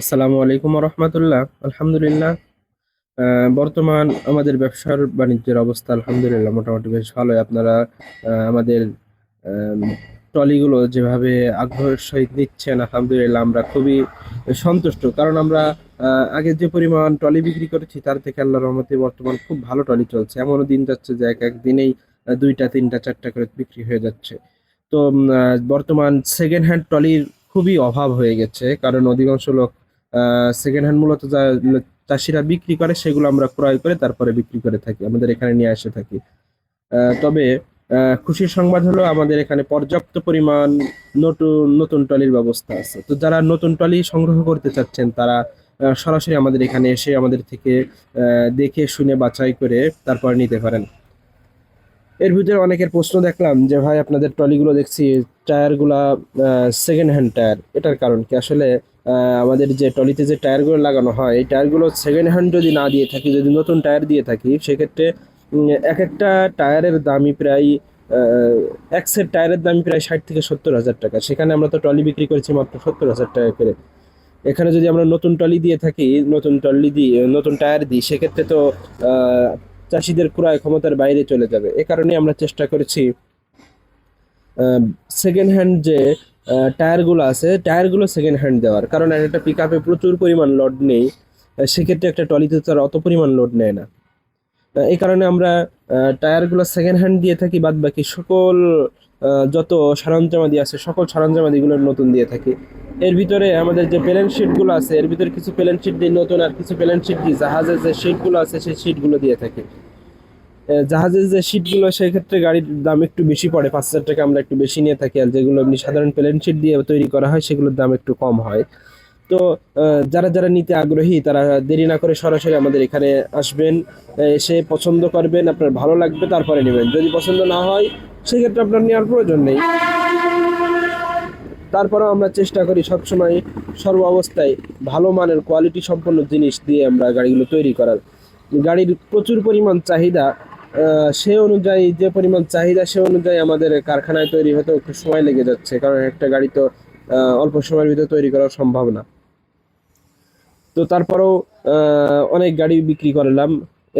আসসালামু আলাইকুম রহমতুল্লাহ আলহামদুলিল্লাহ। বর্তমান আমাদের ব্যবসার বাণিজ্যের অবস্থা আলহামদুলিল্লাহ মোটামুটি বেশ ভালোই। আপনারা আমাদের আম, ট্রলিগুলো যেভাবে আগ্রহের সহিত নিচ্ছেন আলহামদুলিল্লাহ আমরা খুবই সন্তুষ্ট। কারণ আমরা আগে যে পরিমাণ ট্রলি বিক্রি করেছি তার থেকে আল্লাহ রহমতে বর্তমান খুব ভালো ট্রলি চলছে। এমনও দিন যাচ্ছে যে এক এক দিনেই দুইটা তিনটা চারটা করে বিক্রি হয়ে যাচ্ছে। তো বর্তমান সেকেন্ড হ্যান্ড ট্রলির খুবই অভাব হয়ে গেছে। কারণ অধিকাংশ লোক সেকেন্ড হ্যান্ড মূলত যা, চাষিরা বিক্রি করে, সেগুলো আমরা ক্রয় করে তারপরে বিক্রি করে থাকি, আমাদের এখানে নিয়ে আসে থাকি। তবে খুশির সংবাদ হলো আমাদের এখানে পর্যাপ্ত পরিমাণ নতুন নতুন টলির ব্যবস্থা আছে। তো যারা নতুন টলি সংগ্রহ করতে চাচ্ছেন, তারা সরাসরি আমাদের এখানে এসে আমাদের থেকে দেখে, শুনে, বাছাই করে তারপর নিতে পারেন। এর ভিতরে অনেকের প্রশ্ন দেখলাম যে, ভাই, আপনাদের ট্রলিগুলো দেখছি, টায়ারগুলা সেকেন্ড হ্যান্ড টায়ার। এটার কারণ কি? আসলে আমাদের যে ট্রলিতে যে টায়ারগুলো লাগানো হয়, এই টায়ারগুলো সেকেন্ড হ্যান্ড যদি না দিয়ে থাকি, যদি নতুন টায়ার দিয়ে থাকি, সেক্ষেত্রে এক একটা টায়ারের দামই প্রায় এক সেট টায়ারের দামই প্রায় ষাট থেকে সত্তর হাজার টাকা। সেখানে আমরা তো ট্রলি বিক্রি করেছি মাত্র সত্তর হাজার টাকা করে। এখানে যদি আমরা নতুন ট্রলি দিয়ে থাকি, নতুন ট্রলি দিই নতুন টায়ার দিই, সেক্ষেত্রে তো চাষিদের ক্রয় ক্ষমতার বাইরে চলে যাবে। এ কারণে আমরা চেষ্টা করেছি সেকেন্ড হ্যান্ড যে টায়ারগুলো আছে টায়ারগুলো সেকেন্ড হ্যান্ড দেওয়ার। কারণ একটা পিক আপে প্রচুর পরিমাণ লোড নেই সেক্ষেত্রে একটা ট্রলিতে তার অত পরিমাণ লোড নেয় না। এই কারণে আমরা টায়ারগুলো সেকেন্ড হ্যান্ড দিয়ে থাকি বাদ বাকি সকল যত সরঞ্জামাদি আছে, সকল সরঞ্জামাদিগুলো নতুন দিয়ে থাকি। এর ভিতরে আমাদের যে প্লেন শিটগুলো আছে, এর ভিতরে কিছু প্লেন শিট দিই নতুন আর কিছু প্লেন শিট দিই জাহাজের যে শিটগুলো আছে, সেই শিটগুলো দিয়ে থাকি। জাহাজের যে শিটগুলো সেই ক্ষেত্রে গাড়ির দাম একটু বেশি পড়ে, পাঁচ হাজার টাকা আমরা একটু বেশি নিয়ে থাকি। আর যেগুলো এমনি সাধারণ প্লেন শিট দিয়ে তৈরি করা হয়, সেগুলোর দাম একটু কম হয়। তো যারা যারা নিতে আগ্রহী, তারা দেরি না করে সরাসরি আমাদের এখানে আসবেন। এসে পছন্দ করবেন, আপনার ভালো লাগবে, তারপরে নেবেন। যদি পছন্দ না হয়, সেক্ষেত্রে আপনার নেওয়ার প্রয়োজন নেই। তারপরেও আমরা চেষ্টা করি সবসময় সর্ব অবস্থায় ভালো মানের কোয়ালিটি সম্পন্ন জিনিস দিয়ে আমরা গাড়িগুলো তৈরি করার। গাড়ির প্রচুর পরিমাণ চাহিদা সে অনুযায়ী যে পরিমাণ চাহিদা সে অনুযায়ী আমাদের কারখানায় তৈরি হতে একটু সময় লেগে যাচ্ছে, কারণ একটা গাড়ি তো অল্প সময়ের ভিতরে তৈরি করা সম্ভব না। তো তারপরেও অনেক গাড়ি বিক্রি করলাম,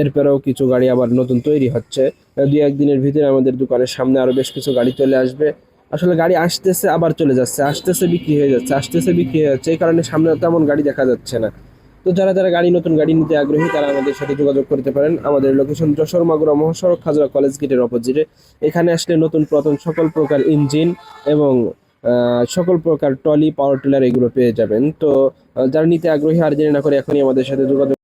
এরপরেও কিছু গাড়ি আবার নতুন তৈরি হচ্ছে। দুই একদিনের ভিতরে আমাদের দোকানের সামনে আরও বেশ কিছু গাড়ি চলে আসবে। আসলে গাড়ি আসতেছে, আবার চলে যাচ্ছে। আসতেছে, বিক্রি হয়ে যাচ্ছে। আসতেছে, বিক্রি হয়ে যাচ্ছে। এই কারণে সামনে তেমন গাড়ি দেখা যাচ্ছে না। তো যারা যারা গাড়ি, নতুন গাড়ি নিতে আগ্রহী, তারা আমাদের সাথে যোগাযোগ করতে পারেন। আমাদের লোকেশন যশোর মাগুরা মহাসড়ক, খাজরা কলেজ গেটের অপোজিটে এখানে আসলে নতুন প্রথম সকল প্রকার ইঞ্জিন এবং সকল প্রকার টলি পাওয়ার টিলার এগুলো পেয়ে যাবেন। তো যারা নিতে আগ্রহী, আর জেনে না করে এখনই আমাদের সাথে যোগাযোগ